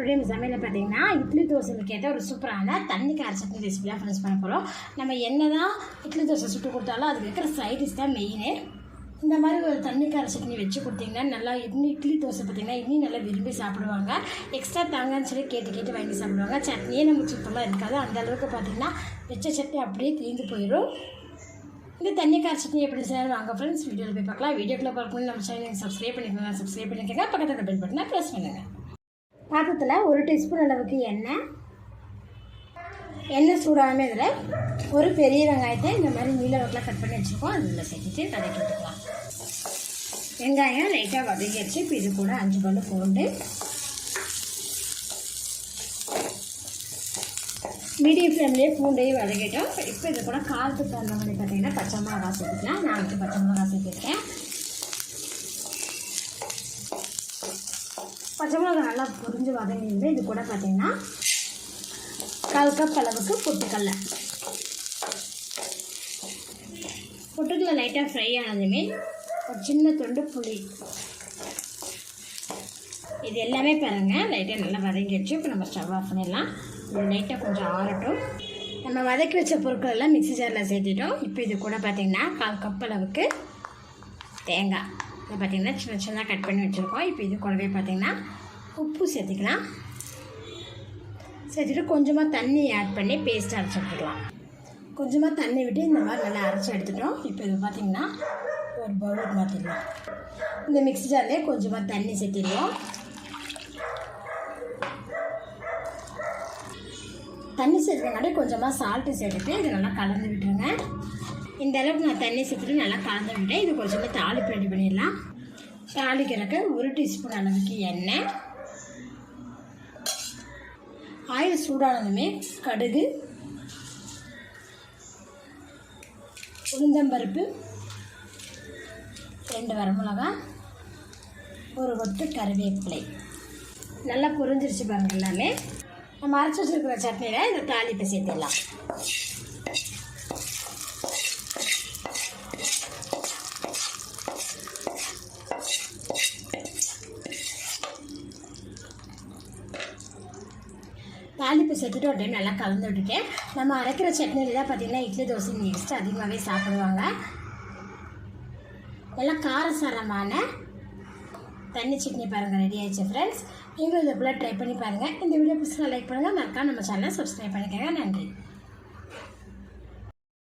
Today சமையலில் பார்த்தீங்கன்னா இட்லி தோசை ஏற்ற ஒரு சூப்பரான தண்ணி கார சட்னி ரெசிபியாக தான் ஃப்ரெண்ட்ஸ் பண்ண போகிறோம் நம்ம என்ன தான் இட்லி தோசை சுட்டு கொடுத்தாலும் அதுக்கு இருக்கிற சைடிஷ் தான் மெயினு இந்த மாதிரி ஒரு தண்ணி கார சட்னி வச்சு கொடுத்தீங்கன்னா நல்லா இன்னும் இட்லி தோசை பார்த்தீங்கன்னா இன்னும் நல்லா விரும்பி சாப்பிடுவாங்க. எக்ஸ்ட்ரா தாங்கன்னு சொல்லி கேட்டு கேட்டு வாங்கி சாப்பிடுவாங்க. சட்னியே நமக்கு சுத்தமாக இருக்காது. அந்த அளவுக்கு பார்த்தீங்கன்னா வச்ச சட்னி அப்படியே தீர்ந்து போயிடும். இந்த தண்ணி கார சட்னி எப்படி செய்யணும் வாங்க ஃப்ரெண்ட்ஸ் வீடியோவில் போய் பார்க்கலாம். வீடியோக்குள்ளே பார்க்கணும் நம்ம சேனல் சப்ஸ்கிரைப் பண்ணிக்கோங்க. சப்ஸ்கிரைப் பண்ணிக்கோங்க. பக்கத்தில் பெல் பட்டனை ப்ரெஸ் பண்ணுங்கள் பாத்திரத்தில் ஒரு டீஸ்பூன் அளவுக்கு எண்ணெய். எண்ணெய் சூடாகாமல் இதில் ஒரு பெரிய வெங்காயத்தை இந்த மாதிரி நீல வட்டில் கட் பண்ணி வச்சுருக்கோம். அதில் சேர்த்துட்டு வதக்கி விட்டுக்கலாம் வெங்காயம் லைட்டாக வதக்கிடுச்சு இப்போ இது கூட அஞ்சு பல்லு பூண்டு. மீடியம் ஃப்ளேம்லேயே பூண்டையும் வதக்கிட்டோம். இப்போ இது கூட காரத்துக்கு தகுந்த மாதிரி பார்த்தீங்கன்னா பச்சை மிளகா சேர்த்துக்கலாம். நான் வந்து பச்சை மிளகா சேர்த்துருக்கேன். பச்சை மிளகா நல்லா புரிஞ்சு வதங்கிருந்து இது கூட பார்த்தீங்கன்னா கால் கப் அளவுக்கு பொட்டுக்கடலை. பொட்டுக்கடலை லைட்டாக ஃப்ரை ஆனதுமே ஒரு சின்ன துண்டு புளி. இது எல்லாமே பாருங்கள் லைட்டாக நல்லா வதங்கிடுச்சு இப்போ நம்ம ஸ்டவ் ஆஃப் பண்ணிடலாம். இது லைட்டாக கொஞ்சம் ஆறட்டும். நம்ம வதக்கி வச்ச பொருட்கள் எல்லாம் மிக்சி ஜாரில் சேர்த்துட்டோம். இப்போ இது கூட பார்த்திங்கன்னா கால் கப் அளவுக்கு தேங்காய். இதை பார்த்திங்கன்னா சின்ன சின்ன கட் பண்ணி வச்சுருக்கோம். இப்போ இது கூடவே பார்த்திங்கன்னா உப்பு சேர்த்துக்கலாம். சேர்த்துட்டு கொஞ்சமாக தண்ணி ஆட் பண்ணி பேஸ்ட் அரைச்சி எடுத்துக்கலாம். கொஞ்சமாக தண்ணி விட்டு இந்த மாதிரி நல்லா அரைச்சி எடுத்துட்டோம். இப்போ இது பார்த்திங்கன்னா ஒரு பவுலுக்கு மாற்றிடலாம் இந்த மிக்ஸி ஜார்லேயே கொஞ்சமாக தண்ணி சேர்த்திடுவோம். தண்ணி சேர்த்துக்கனாலே கொஞ்சமாக சால்ட்டு சேர்த்துட்டு இது நல்லா கலந்து விட்டுருங்க. இந்த அளவுக்கு நான் தண்ணி சேர்த்துட்டு நல்லா கலந்து விட்டேன் இது கொஞ்சமாக தாளிப்பு ரெடி பண்ணிடலாம். தாளிக்கிறதுக்கு ஒரு டீஸ்பூன் அளவுக்கு எண்ணெய். ஆயில் சூடானதுமே கடுகு உளுந்தம்பருப்பு ரெண்டு வரமிளகா ஒரு ஒட்டு கருவேப்பிலை. நல்லா புரிஞ்சிருச்சு பாருங்கள் எல்லாமே. நம்ம அரைச்சி வச்சுருக்கிற சட்னியில் இந்த தாளிப்பை சேர்த்துடலாம். தாளிப்பு சேர்த்துட்டு ஒரு டைம் நல்லா கலந்து விட்டுட்டேன். நம்ம அரைக்கிற சட்னியில் தான் பார்த்தீங்கன்னா இட்லி தோசை நெக்ஸ்ட் அதிகமாகவே சாப்பிடுவாங்க. நல்லா காரசாரமான தண்ணி சட்னி பாருங்கள் ரெடி ஆயிடுச்சு ஃப்ரெண்ட்ஸ் நீங்களும் இதை போல் ட்ரை பண்ணி பாருங்கள் இந்த வீடியோ பிடிச்சா லைக் பண்ணுங்கள் மறக்காம நம்ம சேனலை சப்ஸ்கிரைப் பண்ணிக்கோங்க. நன்றி.